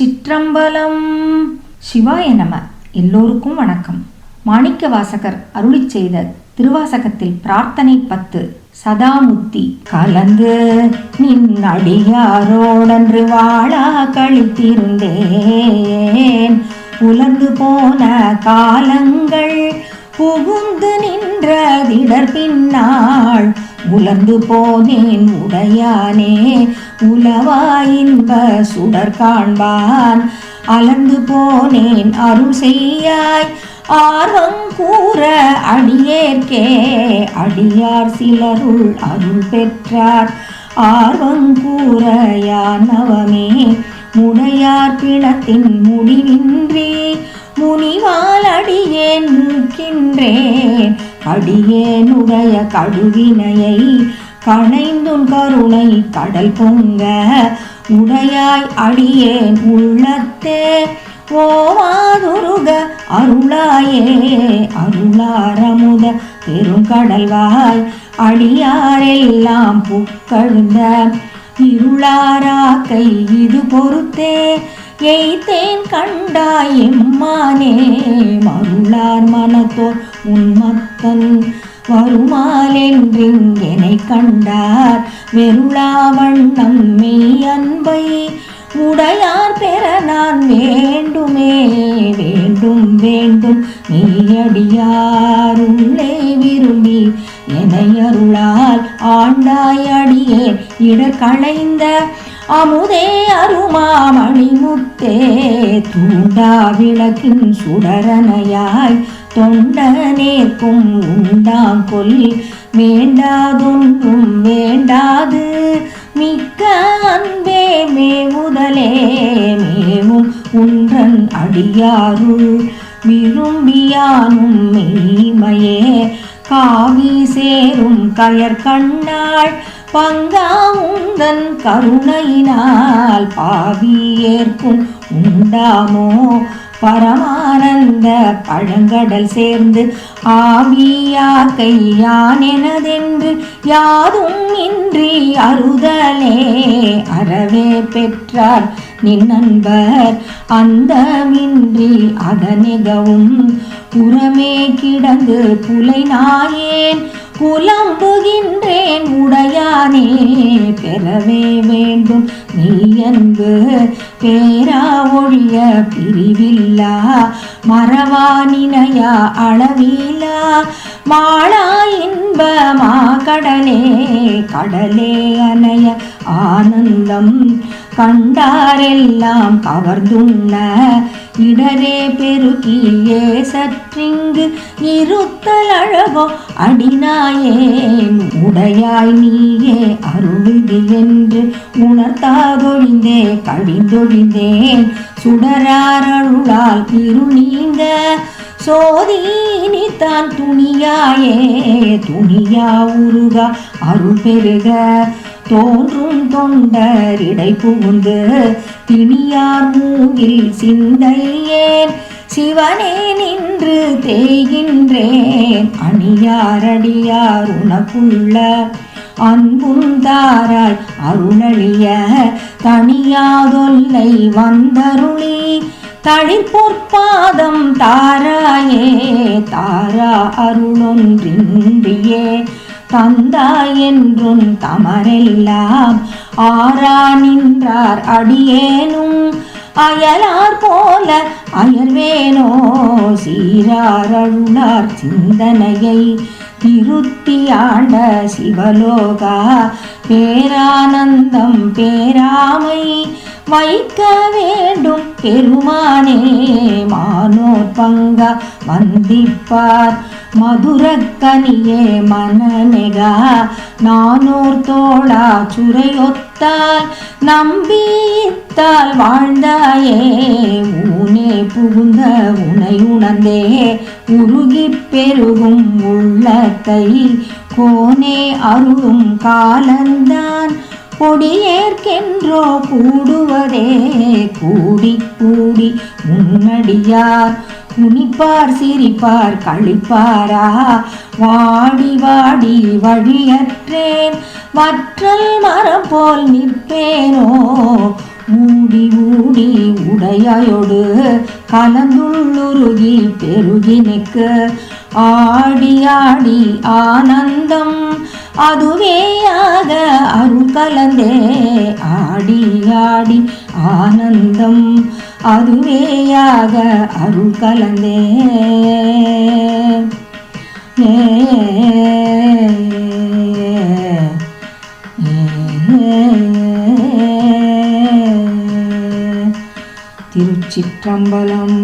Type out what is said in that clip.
சிற்றம்பலம். சிவாய நம. எல்லோருக்கும் வணக்கம். மாணிக்க வாசகர் அருளி செய்த திருவாசகத்தில் பிரார்த்தனை பத்து. சதாமுத்தி. கலந்து நின் அடியாரோடன்று வாழா கழித்திருந்தேன். உலர்ந்து போன காலங்கள் புகுந்து நின்றதிடர் பின்னாள் உலர்ந்து போனேன் உடையானே உலவாயின்ப சுடர் காண்பான். அலர்ந்து போனேன் அருள் செய்யாய் ஆர்வம் கூற அடியேற்கே. அடியார் சிலருள் அருள் பெற்றார் ஆர்வம் கூற யானவமே முடையார் பிணத்தின் முடிவின்றி முனிவால் அடியேன் நிற்கின்றேன் அடியேனுடைய கடுவினையை கணைந்துன் கருணை கடல் பொங்க. உடையாய் அடியேன் உள்ளத்தே ஓவாதுருக அருளாயே. அருளாரமுத பெருங்கடல்வாய் அடியாரெல்லாம் புக்கழுந்த இருளாரா கை இது பொறுத்தே எய்தேன் கண்டாயம்மானே மருளார் மனத்தோர் உன்மத்தன் வருமாலென்றிங்கனை கண்டார். வெருளாவண்ணம் மெய் அன்பை உடையார் பெற நான் வேண்டுமே வேண்டும் வேண்டும் நீயடியாருள்ளே விரும்பி என அருளால் ஆண்டாயடியே இடர் களைந்த அமுதே அருமாமணி முத்தே தூண்டா விளக்கின் சுடரனையாய் தொண்டனேற்கும் உண்டாம் கொல் வேண்டாதொன்றும் வேண்டாது மிக்க அன்பே மேவுதலே மேவும் உன்றன் அடியாருள் விரும்பியானும் மெய்மையே காவி சேரும் கயற்கண்ணாள் கண்ணாள் பங்கா உந்தன் கருணையினால் பாவி ஏற்கும் உண்டாமோ? பரமானந்த பழங்கடல் சேர்ந்து ஆவியா கையான் எனதென்று யாதும் இன்றி அறுதலே அறவே பெற்றார் நின் நண்பர். அந்தமின்றி அதனிகவும் புறமே கிடந்து புலை நாயேன். புலம்புகின்றேன் உடையானே பெறவே வேண்டும். நீ அன்பு பேரா ஒழிய பிரிவில்லா மறவா நினையா அளவிலா மாளா இன்பமா கடலே கடலே அணைய ஆனந்தம் கண்டாரெல்லாம் கவர்ந்துண்ண இடரே பெருகியே சற்றிங்கு இருத்தல் அழகோ அடினாயேன் உடையாய் நீயே அருளுது என்று உணர்த்தாதொழிந்தே கழிந்தொழிந்தேன். சுடராரருளால் அருளால் நீங்க சோதீனி தான் துணியாயே. துணியா உருகா அருள் பெருக தோன்றும் தொண்டரிடை புகுந்து திணியார் மூங்கில் சிந்தையேன். சிவனே நின்று தேய்கின்றேன் அணியாரடியார் உனக்குள்ள அன்புந்தாராய் அருளழிய தனியாதொல்லை வந்தருளி. தளிர்பொற்பாதம் தாராயே தாரா அருளொன்றின்றியே. தந்தாய் என்றும் தமரெல்லாம். ஆரா நின்றார் அடியேனும். அயலார் போல அயர்வேனோ சீரார் அருளார் சிந்தனையை திருத்தியாண்ட சிவலோகா. பேரானந்தம் பேராமை வைக்க வேண்டும். பெருமானே மானோர் பங்கா வந்திப்பார். மதுரக்கனியே மனநெகா நானோர் தோழா சுரையொத்தால் நம்பித்தால் வாழ்ந்தாயே. ஊனே புகுந்த உனை உணர்ந்தே உருகி பெருகும் உள்ளத்தை கோனே அருளும் காலந்தான். கொடியேற்கென்றோ கூடுவதே கூடி கூடி முன்னடியார். குனிப்பார் சிரிப்பார் கழிப்பாரா வாடி வாடி வழியற்றேன். வற்றல் மரம் போல் நிற்பேனோ? மூடி ஊடி உடையாயோடு கலந்துள்ளுருகி பெருகி நிற்க. ஆடி ஆடி ஆனந்தம் அதுவேயாக அருள் கலந்தே. ஆடி ஆடி ஆனந்தம் அதுவேயாக அருள் கலந்தே. ஏ சிற்றம்பலம்.